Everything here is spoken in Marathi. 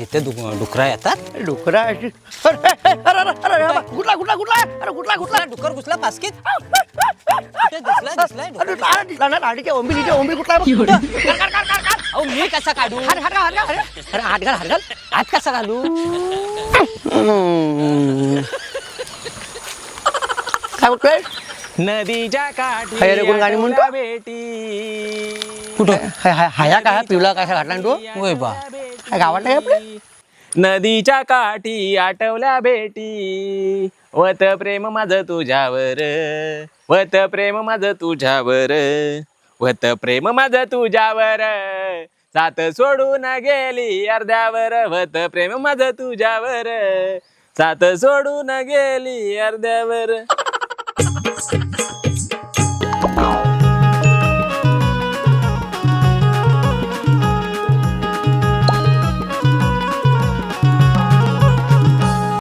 इथे डुक- डुकरं येतात डुकरा अशी अरे, अरे, अरे, अरे, अरे, अरे, कुठला कुठला कुठला अरे कुठला कुठला डुकर घुसला पासकीत कुठे दिसलाय अरे डुकर? ओंबी तिच्या ओंबी कुठला आहे बघ. अहो मी कसा काढू हात हात घाल, हात घाल. अरे हात घाल हात घाल हात कसा घालू हम्म. काय नदीच्या काठी हाय रे, कोण गाणी म्हणतो? भेटी कुठं? हाया काय पिवळा काय घातला ना तू? होय बा. काय गावात नाही आपल्या नदीच्या काठी आठवल्या भेटी. वत प्रेम माझं तुझ्यावर. वत प्रेम माझं तुझ्यावर. वत प्रेम माझं तुझ्यावर. सात सोडून गेली अर्ध्यावर. वत प्रेम माझं तुझ्यावर. सात सोडून गेली अर्ध्यावर.